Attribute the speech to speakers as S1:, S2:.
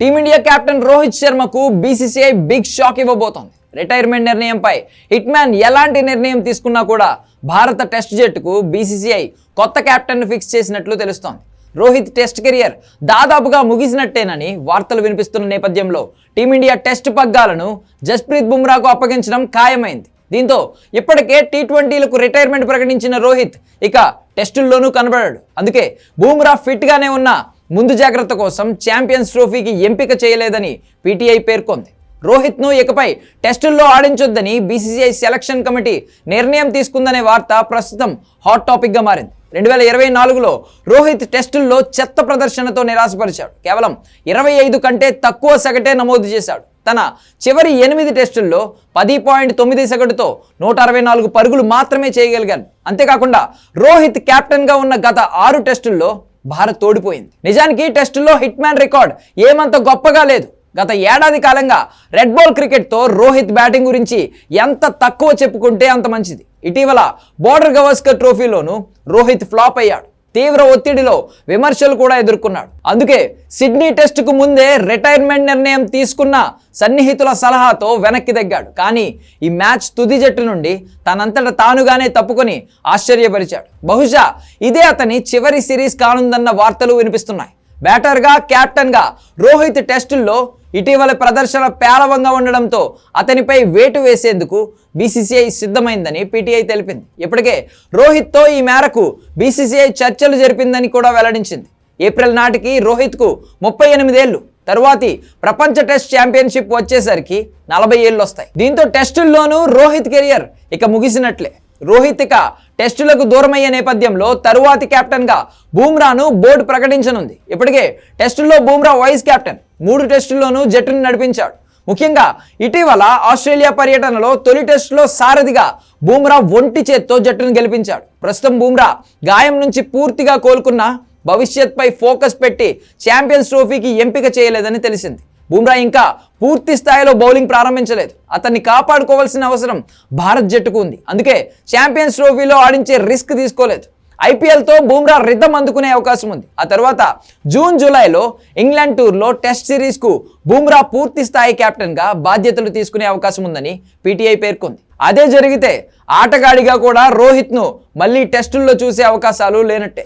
S1: Team India captain Rohit శర్మకు BCCI big shock ఇవ్వబోతోంది. Retirement నిర్ణయంపై హిట్ మ్యాన్ ఎలాంటి నిర్ణయం తీసుకున్నా కూడా భారత టెస్ట్ జట్టుకు బీసీసీఐ కొత్త కెప్టెన్ ఫిక్స్ చేసినట్లు తెలుస్తోంది. రోహిత్ టెస్ట్ కెరియర్ దాదాపుగా ముగిసినట్టేనని వార్తలు వినిపిస్తున్న నేపథ్యంలో టీమిండియా టెస్ట్ పగ్గాలను జస్ప్రీత్ బుమ్రాకు అప్పగించడం ఖాయమైంది. దీంతో ఇప్పటికే టీ ట్వంటీలకు రిటైర్మెంట్ ప్రకటించిన రోహిత్ ఇక టెస్టుల్లోనూ కనబడాడు. అందుకే బూమ్రా ఫిట్గానే ఉన్న ముందు జాగ్రత్త కోసం ఛాంపియన్స్ ట్రోఫీకి ఎంపిక చేయలేదని పీటీఐ పేర్కొంది. రోహిత్ను ఇకపై టెస్టుల్లో ఆడించొద్దని బీసీసీఐ సెలక్షన్ కమిటీ నిర్ణయం తీసుకుందనే వార్త ప్రస్తుతం హాట్ టాపిక్గా మారింది. రెండు వేల ఇరవై నాలుగులో రోహిత్ టెస్టుల్లో చెత్త ప్రదర్శనతో నిరాశపరిచాడు. కేవలం ఇరవై ఐదు కంటే తక్కువ సగటే నమోదు చేశాడు. తన చివరి ఎనిమిది టెస్టుల్లో పది పాయింట్ తొమ్మిది సగటుతో నూట అరవై నాలుగు పరుగులు మాత్రమే చేయగలిగాను అంతేకాకుండా రోహిత్ కెప్టెన్గా ఉన్న గత ఆరు టెస్టుల్లో భారత్ ఓడిపోయింది నిజానికి టెస్టులో హిట్ మ్యాన్ రికార్డ్ ఏమంత గొప్పగా లేదు. గత ఏడాది కాలంగా రెడ్ బాల్ క్రికెట్తో రోహిత్ బ్యాటింగ్ గురించి ఎంత తక్కువ చెప్పుకుంటే అంత మంచిది. ఇటీవల బోర్డర్ గవస్కర్ ట్రోఫీలోనూ రోహిత్ ఫ్లాప్ అయ్యాడు. తీవ్ర ఒత్తిడిలో విమర్శలు కూడా ఎదుర్కొన్నాడు. అందుకే సిడ్నీ టెస్టుకు ముందే రిటైర్మెంట్ నిర్ణయం తీసుకున్న సన్నిహితుల సలహాతో వెనక్కి తగ్గాడు. కానీ ఈ మ్యాచ్ తుది జట్టు నుండి తనంతట తానుగానే తప్పుకొని ఆశ్చర్యపరిచాడు. బహుశా ఇదే అతని చివరి సిరీస్ కానుందన్న వార్తలు వినిపిస్తున్నాయి. బ్యాటర్గా కెప్టెన్గా రోహిత్ టెస్టుల్లో ఇటీవల ప్రదర్శన పేలవంగా ఉండడంతో అతనిపై వేటు వేసేందుకు బీసీసీఐ సిద్ధమైందని పీటీఐ తెలిపింది. ఇప్పటికే రోహిత్తో ఈ మేరకు బీసీసీఐ చర్చలు జరిపిందని కూడా వెల్లడించింది. ఏప్రిల్ నాటికి రోహిత్కు ముప్పై ఎనిమిదేళ్ళు తరువాతి ప్రపంచ టెస్ట్ ఛాంపియన్షిప్ వచ్చేసరికి నలభై ఏళ్ళు వస్తాయి. దీంతో టెస్టుల్లోనూ రోహిత్ కెరియర్ ఇక ముగిసినట్లే. రోహిత్ ఇక టెస్టులకు దూరమయ్యే నేపథ్యంలో తరువాతి కెప్టెన్గా బూమ్రాను బోర్డు ప్రకటించనుంది. ఇప్పటికే టెస్టుల్లో బూమ్రా వైస్ కెప్టెన్ మూడు టెస్టుల్లోనూ జట్టును నడిపించాడు. ముఖ్యంగా ఇటీవల ఆస్ట్రేలియా పర్యటనలో తొలి టెస్టులో సారథిగా బూమ్రా ఒంటి చేత్తో జట్టును గెలిపించాడు. ప్రస్తుతం బూమ్రా గాయం నుంచి పూర్తిగా కోలుకున్న భవిష్యత్పై ఫోకస్ పెట్టి ఛాంపియన్స్ ట్రోఫీకి ఎంపిక చేయలేదని తెలిసింది. బూమ్రా ఇంకా పూర్తి స్థాయిలో బౌలింగ్ ప్రారంభించలేదు. అతన్ని కాపాడుకోవాల్సిన అవసరం భారత్ జట్టుకు ఉంది. అందుకే ఛాంపియన్స్ ట్రోఫీలో ఆడించే రిస్క్ తీసుకోలేదు. ఐపీఎల్తో బూమ్రా రిథం అందుకునే అవకాశం ఉంది. ఆ తర్వాత జూన్ జూలైలో ఇంగ్లాండ్ టూర్లో టెస్ట్ సిరీస్కు బూమ్రా పూర్తి స్థాయి కెప్టెన్గా బాధ్యతలు తీసుకునే అవకాశం ఉందని పీటీఐ పేర్కొంది. అదే జరిగితే ఆటగాడిగా కూడా రోహిత్ను మళ్ళీ టెస్టుల్లో చూసే అవకాశాలు లేనట్టే.